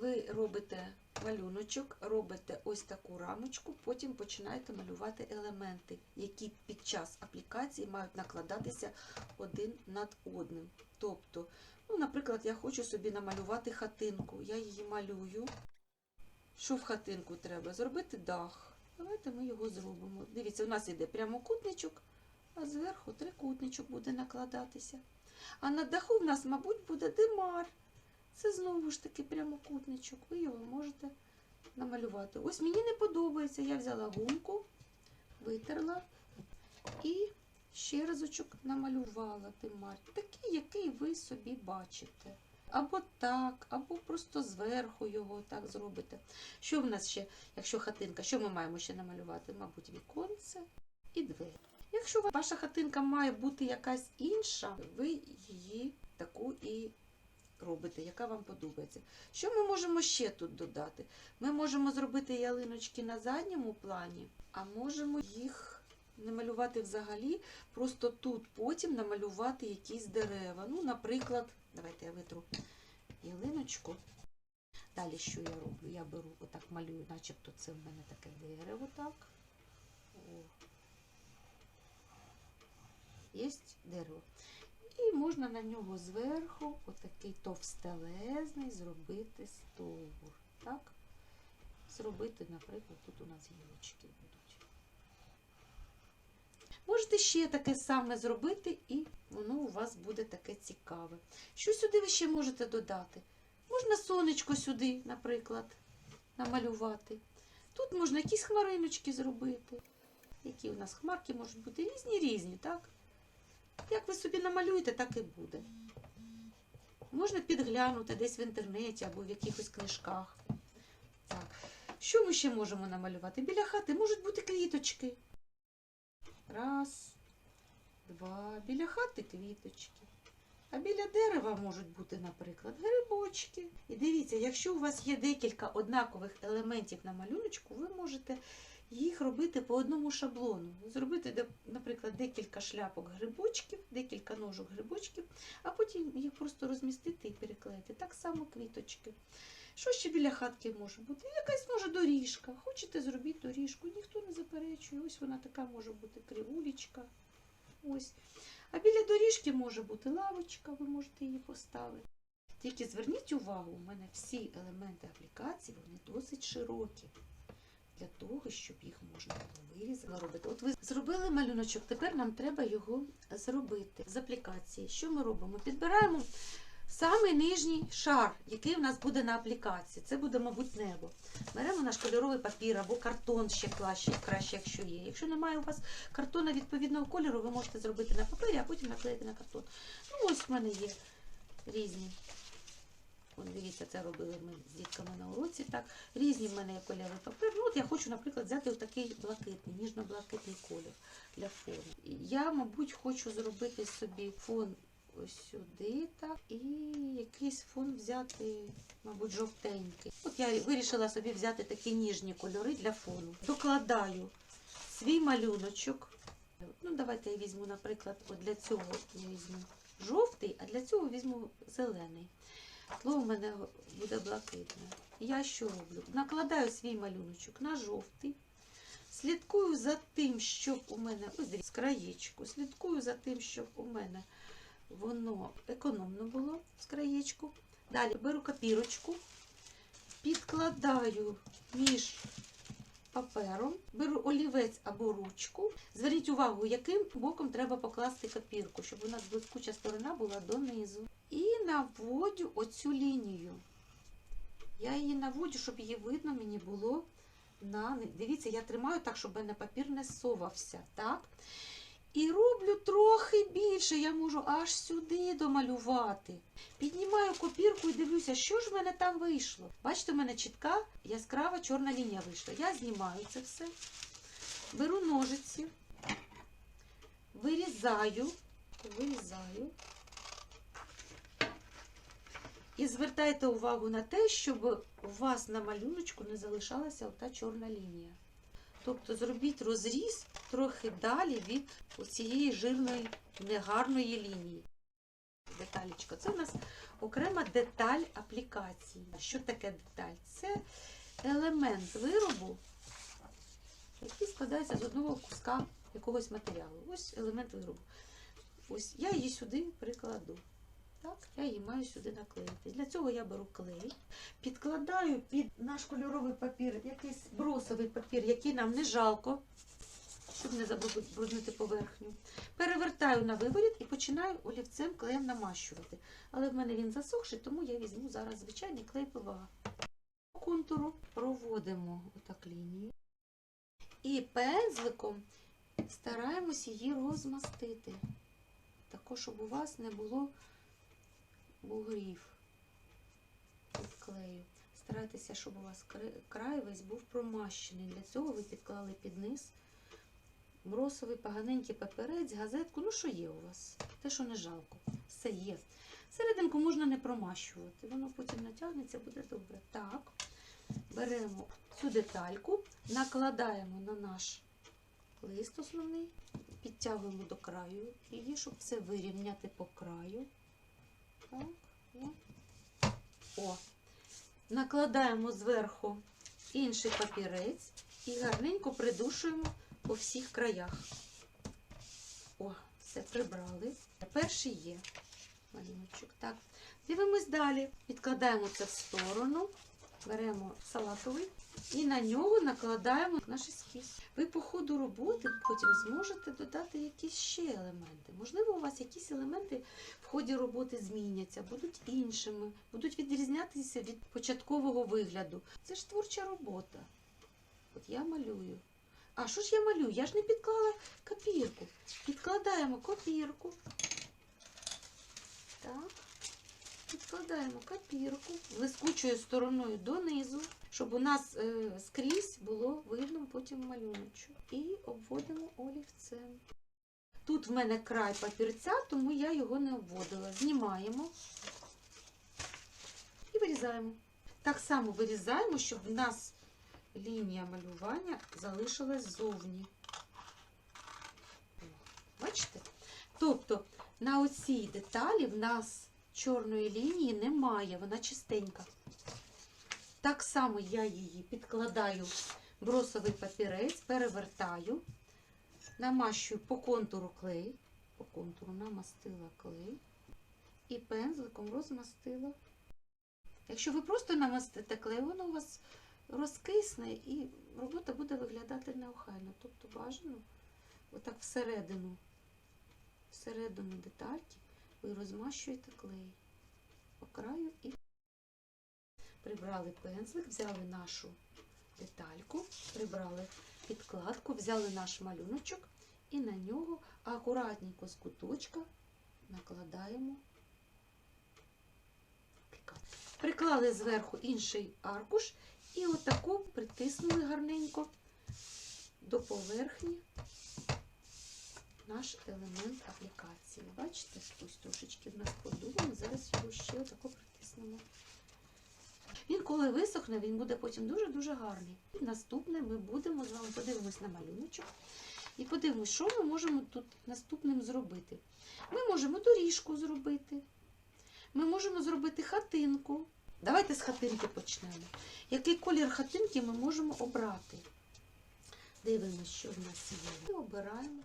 ви робите малюночок, робите ось таку рамочку, потім починаєте малювати елементи, які під час аплікації мають накладатися один над одним. Тобто, ну, наприклад, я хочу собі намалювати хатинку. Я її малюю. Що в хатинку треба? Зробити дах. Давайте ми його зробимо. Дивіться, у нас йде прямокутничок, а зверху трикутничок буде накладатися. А на даху в нас, мабуть, буде димар. Це знову ж таки прямокутничок. Ви його можете намалювати. Ось мені не подобається. Я взяла гумку, витерла і ще разочок намалювала димар. Такий, який ви собі бачите. Або так, або просто зверху його так зробите. Що в нас ще, якщо хатинка, що ми маємо ще намалювати? Мабуть, віконце і двері. Якщо ваша хатинка має бути якась інша, ви її таку і робите, яка вам подобається. Що ми можемо ще тут додати? Ми можемо зробити ялиночки на задньому плані, а можемо їх не малювати взагалі, просто тут потім намалювати якісь дерева. Ну, наприклад, давайте я витру ялиночку. Далі що я роблю? Я беру, отак малюю, начебто це в мене таке дерево, так. Є дерево. Можна на нього зверху отакий товстелезний зробити стовбур. Так? Зробити, наприклад, тут у нас гілочки будуть. Можете ще таке саме зробити, і воно у вас буде таке цікаве. Що сюди ви ще можете додати? Можна сонечко сюди, наприклад, намалювати. Тут можна якісь хмариночки зробити. Які у нас хмарки можуть бути різні різні, так? Як ви собі намалюєте, так і буде. Можна підглянути десь в інтернеті або в якихось книжках. Так. Що ми ще можемо намалювати? Біля хати можуть бути квіточки. Раз, два. Біля хати квіточки. А біля дерева можуть бути, наприклад, грибочки. І дивіться, якщо у вас є декілька однакових елементів на малюночку, ви можете їх робити по одному шаблону. Зробити, наприклад, декілька шляпок грибочків, декілька ножок грибочків, а потім їх просто розмістити і переклеїти. Так само квіточки. Що ще біля хатки може бути? Якась може доріжка. Хочете зробіть доріжку, ніхто не заперечує. Ось вона така може бути кривулечка. Ось. А біля доріжки може бути лавочка, ви можете її поставити. Тільки зверніть увагу, у мене всі елементи аплікації вони досить широкі. Для того, щоб їх можна було вирізати, робити. От ви зробили малюночок, тепер нам треба його зробити з аплікації. Що ми робимо? Підбираємо самий нижній шар, який в нас буде на аплікації. Це буде, мабуть, небо. Беремо наш кольоровий папір або картон ще краще, краще, якщо є. Якщо немає у вас картона відповідного кольору, ви можете зробити на папері, а потім наклеїти на картон. Ну, ось в мене є різні. От дивіться, це робили ми з дітками на уроці. Так, різні в мене є кольори папір. Ну, от я хочу, наприклад, взяти такий блакитний, ніжно-блакитний колір для фону. Я, мабуть, хочу зробити собі фон ось сюди, так, і якийсь фон взяти, мабуть, жовтенький. От я вирішила собі взяти такі ніжні кольори для фону. Докладаю свій малюночок. Ну, давайте я візьму, наприклад, от для цього візьму жовтий, а для цього візьму зелений. Тло в мене буде блакитне. Я що роблю? Накладаю свій малюночок на жовтий. Слідкую за тим, щоб у мене, ось з краєчку, слідкую за тим, щоб у мене воно економно було з краєчку. Далі беру копірочку, підкладаю між папером, беру олівець або ручку. Зверніть увагу, яким боком треба покласти копірку, щоб у нас блискуча сторона була донизу. І наводю оцю лінію. Я її наводжу, щоб її видно мені було на Дивіться, я тримаю так, щоб мене папір не совався. Так? І роблю трохи більше, я можу аж сюди домалювати. Піднімаю копірку і дивлюся, що ж в мене там вийшло. Бачите, у мене чітка яскрава чорна лінія вийшла. Я знімаю це все, беру ножиці, вирізаю, вирізаю. І звертайте увагу на те, щоб у вас на малюночку не залишалася ота чорна лінія. Тобто зробіть розріз трохи далі від цієї жирної негарної лінії. Деталічка. Це у нас окрема деталь аплікації. Що таке деталь? Це елемент виробу, який складається з одного куска якогось матеріалу. Ось елемент виробу. Ось я її сюди прикладу. Так, я її маю сюди наклеїти. Для цього я беру клей, підкладаю під наш кольоровий папір якийсь бросовий папір, який нам не жалко, щоб не забруднити поверхню. Перевертаю на виворіт і починаю олівцем клеєм намащувати. Але в мене він засохший, тому я візьму зараз звичайний клей ПВА. По контуру проводимо отак лінію. І пензликом стараємось її розмастити. Також, щоб у вас не було бугрів від клею. Старайтеся, щоб у вас край весь був промащений. Для цього ви підклали під низ бросовий поганенький паперець, газетку, ну що є у вас? Те, що не жалко. Все є. Серединку можна не промащувати, воно потім натягнеться, буде добре. Так, беремо цю детальку, накладаємо на наш лист основний, підтягуємо до краю її, щоб все вирівняти по краю. Так, о. Накладаємо зверху інший папірець і гарненько придушуємо по всіх краях. О, все прибрали. Перший є малюночок. Так, дивимось далі. Відкладаємо це в сторону, беремо салатовий і на нього накладаємо наш ескіз. Ви по ходу роботи потім зможете додати якісь ще елементи. Можливо, у вас якісь елементи в ході роботи зміняться, будуть іншими, будуть відрізнятися від початкового вигляду. Це ж творча робота. От я малюю. А що ж я малюю? Я ж не підклала копірку. Підкладаємо копірку. Так. Підкладаємо копірку блискучою стороною донизу, щоб у нас е, скрізь було видно потім малюночок. І обводимо олівцем. Тут в мене край папірця, тому я його не обводила. Знімаємо і вирізаємо. Так само вирізаємо, щоб в нас лінія малювання залишилась ззовні. Бачите? Тобто на оцій деталі в нас чорної лінії немає, вона чистенька. Так само я її підкладаю бросовий папірець, перевертаю, намащую по контуру клей, по контуру намастила клей і пензликом розмастила. Якщо ви просто намастите клей, воно у вас розкисне і робота буде виглядати неохайно. Тобто бажано отак всередину, всередину детальки ви розмащуєте клей по краю і прибрали пензлик, взяли нашу детальку, прибрали підкладку, взяли наш малюночок і на нього акуратненько з куточка накладаємо. Приклали зверху інший аркуш і отаку притиснули гарненько до поверхні наш елемент аплікації. Бачите, ось трошечки в нас подумав, зараз його ще отако притиснемо. Він, коли висохне, він буде потім дуже-дуже гарний. Наступне ми будемо з вами подивимось на малюночок і подивимось, що ми можемо тут наступним зробити. Ми можемо доріжку зробити. Ми можемо зробити хатинку. Давайте з хатинки почнемо. Який колір хатинки ми можемо обрати? Дивимося, що в нас є. І обираємо